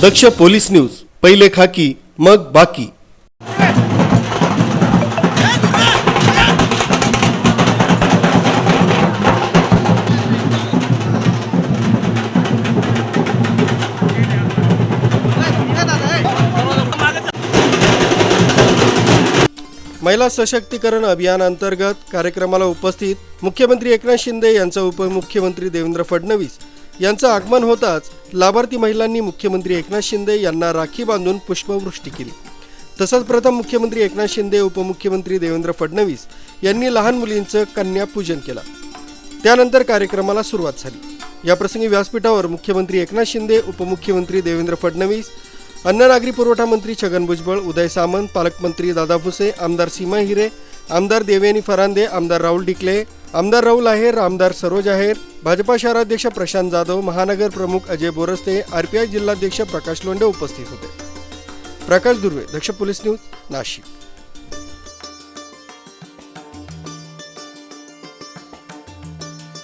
दक्ष police news पहिले खाकी मग बाकी. महिला सशक्तीकरण अभियानांतर्गत कार्यक्रमाला उपस्थित मुख्यमंत्री एकनाथ शिंदे यांचा उपमुख्यमंत्री देवेंद्र फडणवीस. यांचं आगमन होताच लाभार्थी महिलांनी मुख्यमंत्री एकनाथ शिंदे यांना राखी बांधून पुष्पवृष्टी केली. तसंच प्रथम मुख्यमंत्री एकनाथ शिंदे उपमुख्यमंत्री देवेंद्र फडणवीस यांनी लहान मुलींचं कन्यापूजन केलं. त्यानंतर कार्यक्रमाला सुरुवात झाली. याप्रसंगी व्यासपीठावर मुख्यमंत्री एकनाथ शिंदे उपमुख्यमंत्री देवेंद्र फडणवीस अन्न नागरी पुरवठा मंत्री छगन भुजबळ उदय सामंत पालकमंत्री दादा भुसे आमदार सीमा हिरे आमदार देवयानी फरांदे आमदार राहुल डिकले आमदार राहुल आहेर आमदार सरोज आहेर भाजपा शहराध्यक्ष प्रशांत जाधव महानगर प्रमुख अजय बोरस्ते आरपीआय जिल्हाध्यक्ष प्रकाश लोंढे उपस्थित होते. Prakash Durve Daksh police news Nashik.